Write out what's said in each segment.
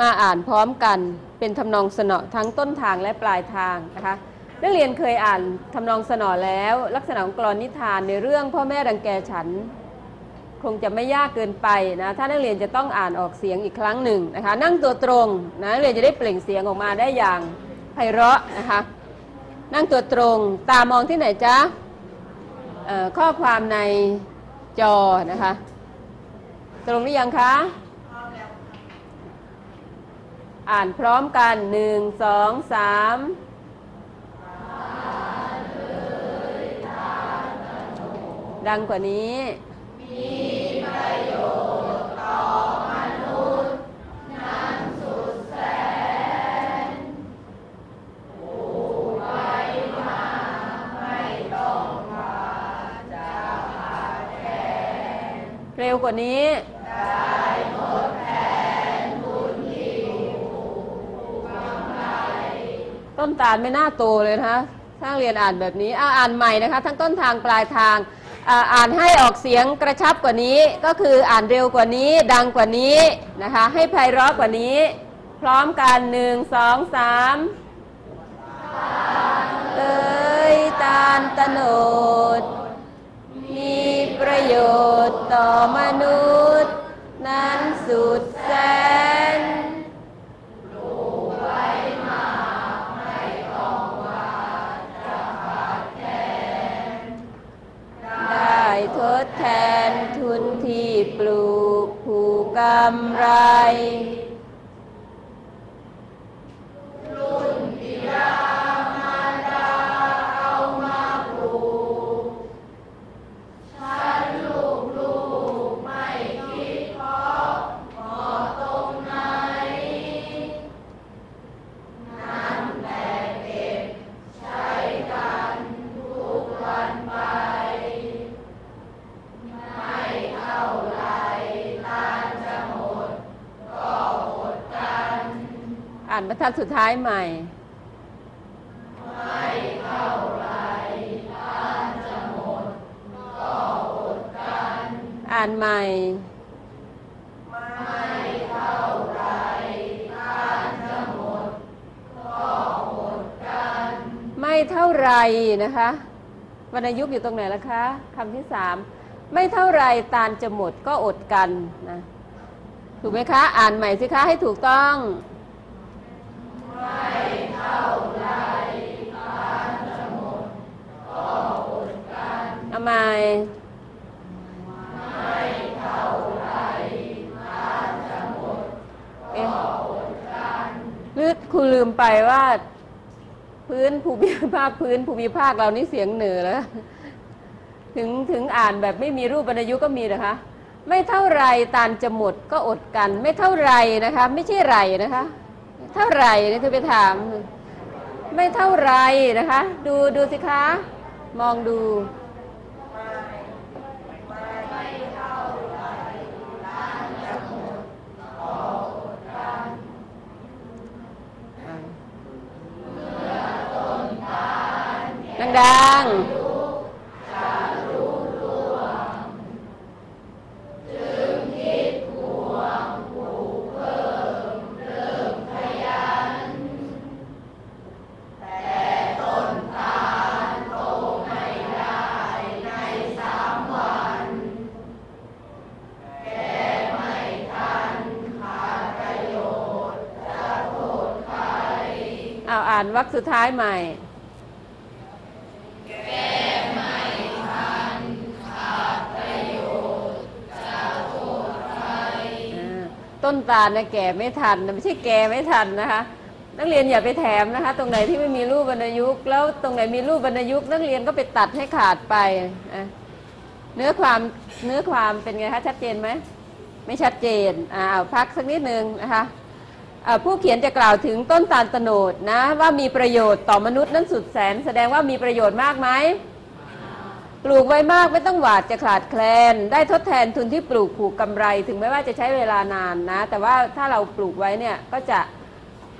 มาอ่านพร้อมกันเป็นทำนองสนอทั้งต้นทางและปลายทางนะคะนักเรียนเคยอ่านทำนองสนอแล้ว ลักษณะของกลอนนิทานในเรื่องพ่อแม่ดังแกฉัน คงจะไม่ยากเกินไปนะถ้านักเรียนจะต้องอ่านออกเสียงอีกครั้งหนึ่งนะคะนั่งตัวตรงนะนักเรียนจะได้เปล่งเสียงออกมาได้อย่างไพเราะนะคะนั่งตัวตรงตามองที่ไหนจ๊ะข้อความในจอนะคะ ตรงหรือยังคะ อ่านพร้อมกันหนึ่งสองสามดังกว่านี้ มีประโยชน์ต่อมนุษย์นันสุดแสนผู้ไปมาไม่ต้องมาจะมาแทนเร็วกว่านี้ ต้นตาลไม่น่าโตเลยนะคะถ้าเรียนอ่านแบบนี้อาอ่านใหม่นะคะ ทั้งต้นทางปลายทางอ่าอ่านให้ออกเสียงกระชับกว่านี้ ก็คืออ่านเร็วกว่านี้ ดังกว่านี้นะคะ ให้ไพเราะกว่านี้ พร้อมกันหนึ่งสองสามเอ้ยตาลตโนด มีประโยชน์ต่อมนุษย์ นั้นสุดแสน ทดแทนทุนที่ปลูกผูกกำไรานบรรทัดสุดท้ายใหม่ไม่เท่าไรทานจะหมดก็อดกัน อ่านใหม่ไม่เท่าไรนะคะวรรณยุกต์อยู่ตรงไหนล่ะคะคำที่สามไม่เท่าไรตาลจะหมดก็อดกันนะถูกไหมคะ อ่านใหม่สิคะให้ถูกต้อง ลืมไปว่า พื้นภูมิภาคพื้นภูมิภาคเรานี่เสียงเหนือแล้วถึงถึงอ่านแบบไม่มีรูปบรรยุกก็มีนะคะ ไม่เท่าไรตาลจะหมดก็อดกัน ไม่เท่าไรนะคะ ไม่ใช่ไรนะคะ เท่าไรนะเธอไปถาม ไม่เท่าไรนะคะ ดูดูสิคะ มองดู ดังๆเอาอ่านวรรคสุดท้ายใหม่ ต้นตาลนะแก่ไม่ทันนะไม่ใช่แก่ไม่ทันนะคะ นักเรียนอย่าไปแถมนะคะ ตรงไหนที่ไม่มีรูปวรรยุกต์แล้วตรงไหนมีรูปวรรยุกต์นักเรียนก็ไปตัดให้ขาดไปเนื้อความเนื้อความเป็นไงคะชัดเจนไหมไม่ชัดเจนอ่าพักสักนิดนึงนะคะผู้เขียนจะกล่าวถึงต้นตาลตโนดนะว่ามีประโยชน์ต่อมนุษย์นั้นสุดแสน แสดงว่ามีประโยชน์มากไหม ลูกไว้มากไม่ต้องหวาดจะขาดแคลน ได้ทดแทนทุนที่ปลูกผูกกำไร ถึงแม้ว่าจะใช้เวลานานนะ แต่ว่าถ้าเราปลูกไว้เนี่ยก็จะ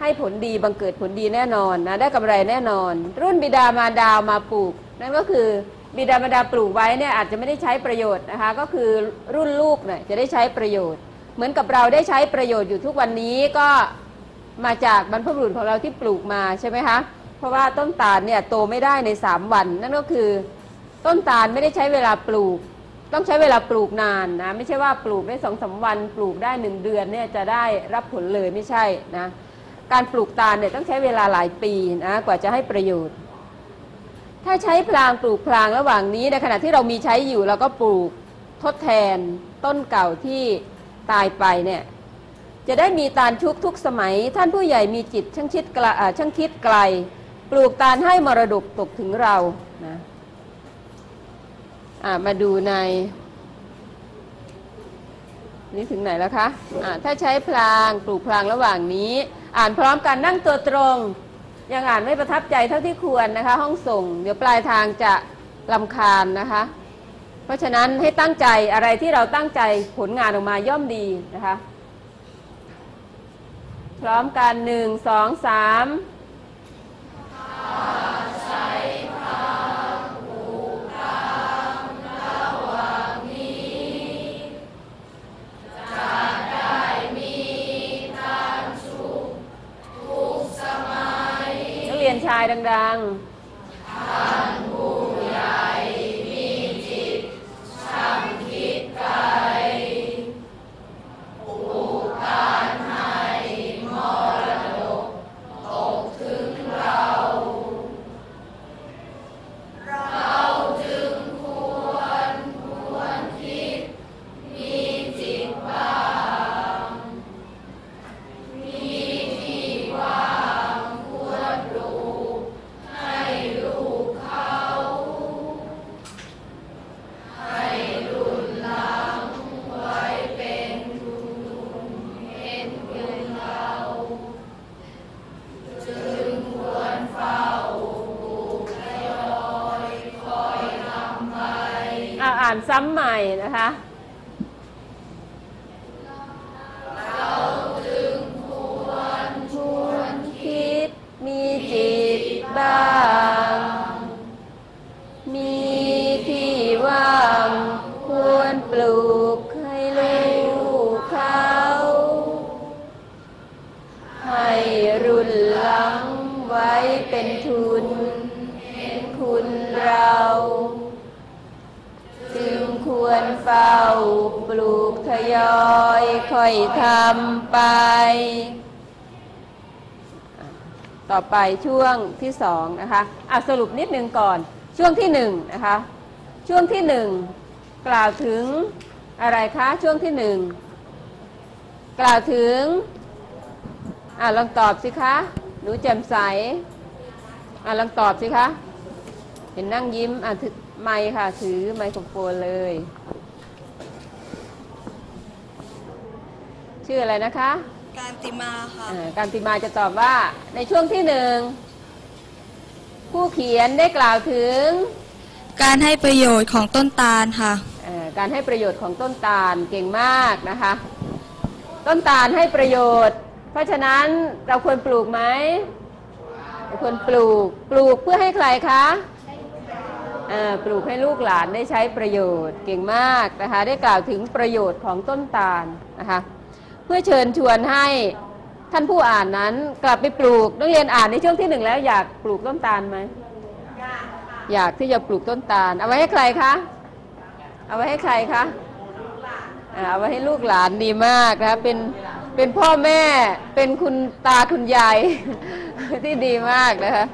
ให้ผลดีบังเกิดผลดีแน่นอนนะได้กำไรแน่นอน รุ่นบิดามารดาวมาปลูก นั่นก็คือบิดามารดาปลูกไว้เนี่ยอาจจะไม่ได้ใช้ประโยชน์นะคะ ก็คือรุ่นลูกเนี่ยจะได้ใช้ประโยชน์ เหมือนกับเราได้ใช้ประโยชน์อยู่ทุกวันนี้ก็มาจากบรรพบุรุษของเราที่ปลูกมาใช่ไหมคะเพราะว่าต้นตาลเนี่ยโตไม่ได้ใน 3 วัน นั่นก็คือ ต้นตาลไม่ได้ใช้เวลาปลูก ต้องใช้เวลาปลูกนานนะไม่ใช่ว่าปลูกได้สองสาวันปลูกได้หนึ่งเดือนเนี่ยจะได้รับผลเลยไม่ใช่นะการปลูกตาลเนี่ยต้องใช้เวลาหลายปีนะกว่าจะให้ประโยชน์ ถ้าใช้พลางปลูกพลางระหว่างนี้ในขณะที่เรามีใช้อยู่เราก็ปลูกทดแทนต้นเก่าที่ตายไปเนี่ยจะได้มีตาลชุกทุกสมัย ท่านผู้ใหญ่มีจิตช่างคิดไกลอ่าช่างคิดไกล ปลูกตาลให้มรดกตกถึงเรานะ มาดูใน นี่ถึงไหนแล้วคะะถ้าใช้พลางปลูกพลางระหว่างนี้ อ่านพร้อมกันนั่งตัวตรง ยังอ่านไม่ประทับใจเท่าที่ควรนะคะ ห้องส่ง เดี๋ยวปลายทางจะลำคาญนะคะ เพราะฉะนั้นให้ตั้งใจอะไรที่เราตั้งใจผลงานออกมาย่อมดีนะคะ พร้อมกันหนึ่งสองสาม ชายดัง ๆำใหม่นะคะ เฝ้าปลูกทยอยค่อยทำไป ต่อไปช่วงที่สองนะคะอะสรุปนิดนึงก่อนช่วงที่หนึ่งนะคะช่วงที่หนึ่งกล่าวถึงอะไรคะช่วงที่หนึ่งกล่าวถึงอะลองตอบสิคะหนูแจ่มใสอะลองตอบสิคะเห็นนั่งยิ้มอะถือไมค์ค่ะ ถือไมโครโฟนเลย ชื่ออะไรนะคะ การติมาค่ะ อ่าการติมาจะตอบว่าในช่วงที่หนึ่งผู้เขียนได้กล่าวถึงการให้ประโยชน์ของต้นตาลค่ะ เอ่อการให้ประโยชน์ของต้นตาลเก่งมากนะคะ ต้นตาลให้ประโยชน์ เพราะฉะนั้นเราควรปลูกไหมเราควรปลูกปลูกเพื่อให้ใครคะเอ่อปลูกให้ลูกหลานได้ใช้ประโยชน์เก่งมากนะคะได้กล่าวถึงประโยชน์ของต้นตาลนะคะ เพื่อเชิญชวนให้ท่านผู้อ่านนั้น กลับไปปลูกนักเรียนอ่านในช่วงที่หนึ่งแล้วอยากปลูกต้นตาลไหมอยากที่จะปลูกต้นตาล เอาไว้ให้ใครคะเอาไว้ให้ใครคะอ่าเอาไว้ให้ลูกหลานดีมากนะคะเป็นเป็นพ่อแม่เป็นคุณตาคุณยายที่ดีมากนะคะ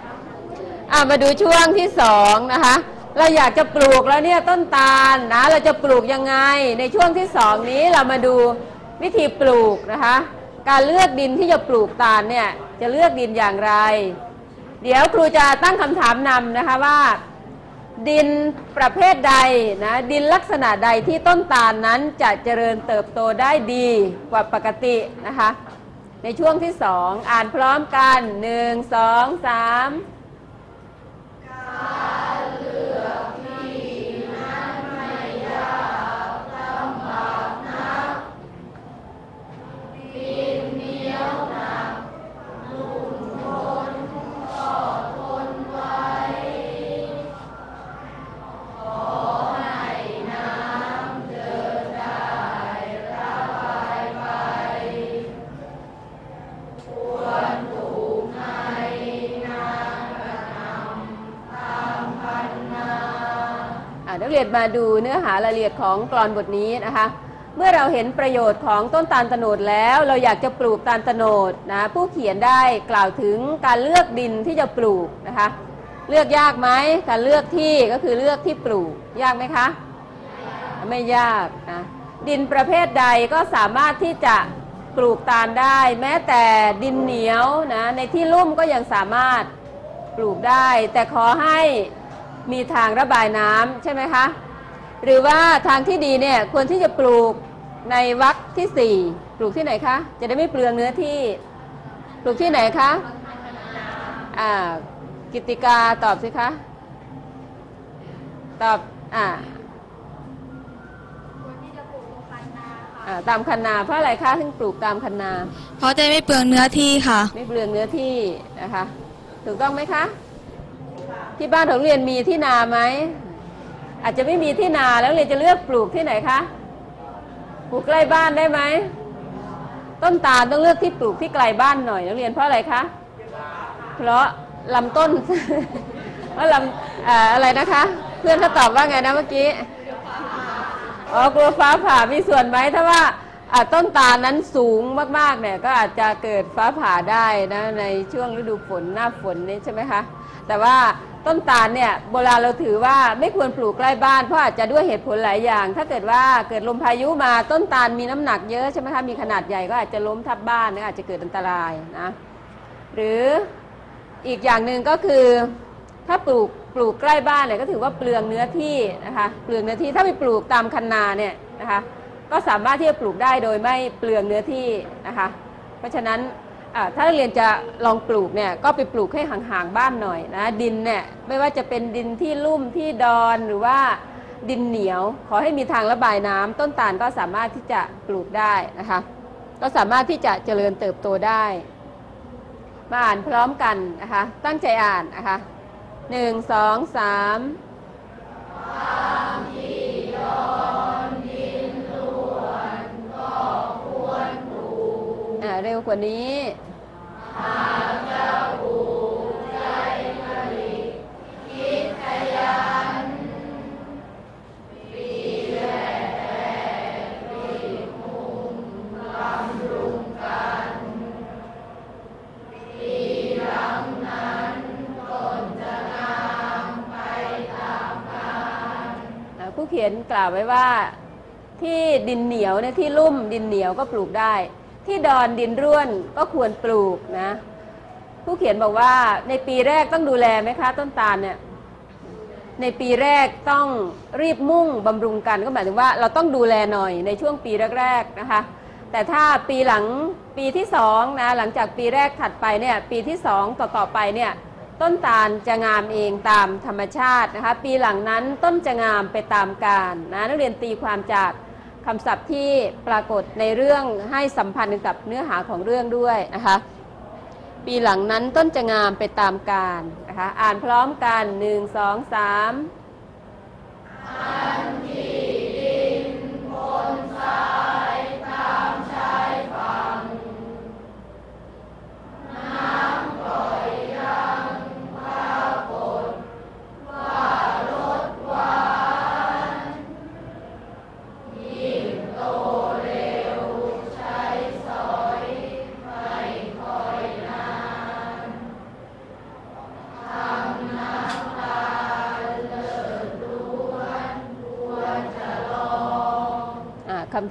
อ่ามาดูช่วงที่สองนะคะ เราอยากจะปลูกแล้วเนี่ยต้นตาลนะเราจะปลูกยังไง ในช่วงที่สองนี้เรามาดู วิธีปลูกนะคะ การเลือกดินที่จะปลูกตาลเนี่ยจะเลือกดินอย่างไร เดี๋ยวครูจะตั้งคำถามนำนะคะว่า ดินประเภทใดนะดินลักษณะใดที่ต้นตาลนั้นจะเจริญเติบโตได้ดีกว่าปกตินะคะ ในช่วงที่สองอ่านพร้อมกันหนึ่งสองสาม มาดูเนื้อหารายละเอียดของกรอนบทนี้นะคะ เมื่อเราเห็นประโยชน์ของต้นตาลตโนดแล้ว เราอยากจะปลูกตาลตโนดนะผู้เขียนได้กล่าวถึงการเลือกดินที่จะปลูกนะคะ เลือกยากไหมการเลือกที่ก็คือเลือกที่ปลูกยากไหมคะ ไม่ยากนะดินประเภทใดก็สามารถที่จะปลูกตาลได้ แม้แต่ดินเหนียวนะในที่ลุ่มก็ยังสามารถปลูกได้ แต่ขอให้มีทางระบายน้ำใช่ไหมคะ หรือว่าทางที่ดีเนี่ยควรที่จะปลูกในวักที่สี่ปลูกที่ไหนคะ จะได้ไม่เปลืองเนื้อที่ ปลูกที่ไหนคะอ่ากิติกาตอบสิคะ ตอบอ่าอ่าตามคันนาเพราะอะไรคะถึงปลูกตามคันนา เพราะจะไม่เปลืองเนื้อที่ค่ะ ไม่เปลืองเนื้อที่นะคะ ถูกต้องไหมคะ ที่บ้านของเรียนมีที่นาไหม อาจจะไม่มีที่นาแล้วเรียนจะเลือกปลูกที่ไหนคะปลูกใกล้บ้านได้ไหมต้นตาลต้องเลือกที่ปลูกที่ไกลบ้านหน่อยนักเรียนเพราะอะไรคะเพราะลำต้นเพราะลำเอ่อะไรนะคะ เพื่อนเขาตอบว่าไงนะเมื่อกี้อ๋อกลัวฟ้าผ่ามีส่วนไหมถ้าว่าอ่าต้นตาลนั้นสูงมากๆเนี่ยก็อาจจะเกิดฟ้าผ่าได้นะในช่วงฤดูฝนหน้าฝนนี่ใช่ไหมคะแต่ว่า ต้นตาลเนี่ยโบราณเราถือว่าไม่ควรปลูกใกล้บ้านเพราะอาจจะด้วยเหตุผลหลายอย่าง ถ้าเกิดว่าเกิดลมพายุมาต้นตาลมีน้ำหนักเยอะใช่ไหมคะมีขนาดใหญ่ก็อาจจะล้มทับบ้านนะอาจจะเกิดอันตรายนะหรืออีกอย่างหนึ่งก็คือถ้าปลูกปลูกใกล้บ้านเนี่ยก็ถือว่าเปลืองเนื้อที่นะคะเปลืองเนื้อที่ถ้าไปปลูกตามคันนาเนี่ยนะคะก็สามารถที่จะปลูกได้โดยไม่เปลืองเนื้อที่นะคะเพราะฉะนั้น ถ้าเรียนจะลองปลูกเนี่ยก็ไปปลูกให้ห่างๆบ้านหน่อยนะดินเนี่ยไม่ว่าจะเป็นดินที่ลุ่มที่ดอนหรือว่าดินเหนียว ขอให้มีทางระบายน้ำต้นตาลก็สามารถที่จะปลูกได้นะคะ ก็สามารถที่จะเจริญเติบโตได้ มาอ่านพร้อมกันนะคะ ตั้งใจอ่านนะคะหนึ่งสองสาม เร็วกว่านี้หางเจ้าภูใจมริคิดขยันปีแรกแรกรีมุงบำรุงกันปีหลังนั้นต้นจะงามไปตามกาลผู้เขียนกล่าวไว้ว่าที่ดินเหนียวเนี่ยที่ลุ่มดินเหนียวก็ปลูกได้ ที่ดอนดินร่วนก็ควรปลูกนะ ผู้เขียนบอกว่าในปีแรกต้องดูแลไหมคะ ต้นตาลเนี่ยในปีแรกต้องรีบมุ่งบำรุงกันก็หมายถึงว่าเราต้องดูแลหน่อยในช่วงปีแรกๆนะคะ แต่ถ้าปีหลังปีที่สองนะหลังจากปีแรกถัดไปเนี่ยปีที่สองต่อๆไปเนี่ยต้นตาลจะงามเองตามธรรมชาตินะคะ ปีหลังนั้นต้นจะงามไปตามกาลนะนักเรียนตีความจาก คำศัพท์ที่ปรากฏในเรื่องให้สัมพันธ์กับเนื้อหาของเรื่องด้วยนะคะ ปีหลังนั้นต้นจะงามไปตามกาลนะคะ อ่านพร้อมกันหนึ่งสองสามอันที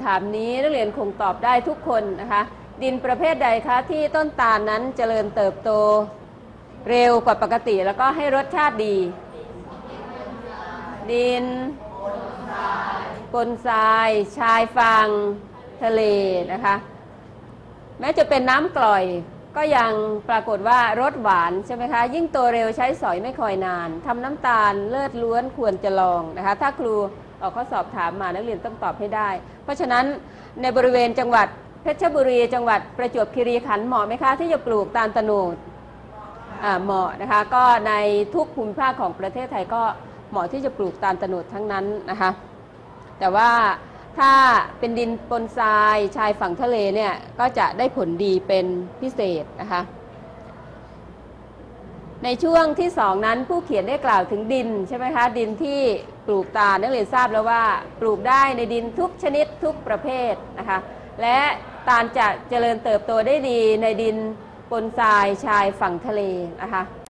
ำถามนี้นักเรียนคงตอบได้ทุกคนนะคะ ดินประเภทใดคะที่ต้นตาลนั้นเจริญเติบโตเร็วกว่าปกติ แล้วก็ให้รสชาติดี ดินปนทราย ชายฝั่งทะเลนะคะ แม้จะเป็นน้ำกร่อยก็ยังปรากฏว่ารสหวานใช่ไหมคะ ยิ่งโตเร็วใช้สอยไม่คอยนานทำน้ำตาลเลิศล้วนควรจะลองนะคะ ถ้าครู ออกข้อสอบถามมานักเรียนต้องตอบให้ได้ เพราะฉะนั้นในบริเวณจังหวัดเพชรบุรี จังหวัดประจวบคีรีขันธ์เหมาะไหมคะ ที่จะปลูกตาลตะโนดเหมาะนะคะก็ในทุกภูมิภาคของประเทศไทยก็เหมาะที่จะปลูกตาลตะโนดทั้งนั้นนะคะแต่ว่าถ้าเป็นดินปนทรายชายฝั่งทะเลเนี่ยก็จะได้ผลดีเป็นพิเศษนะคะ ในช่วงที่สองนั้นผู้เขียนได้กล่าวถึงดินใช่ไหมคะดินที่ปลูกตาลนักเรียนทราบแล้วว่า ปลูกได้ในดินทุกชนิดทุกประเภทนะคะและตาลจะเจริญเติบโตได้ดีในดินปนทรายชายฝั่งทะเลนะคะ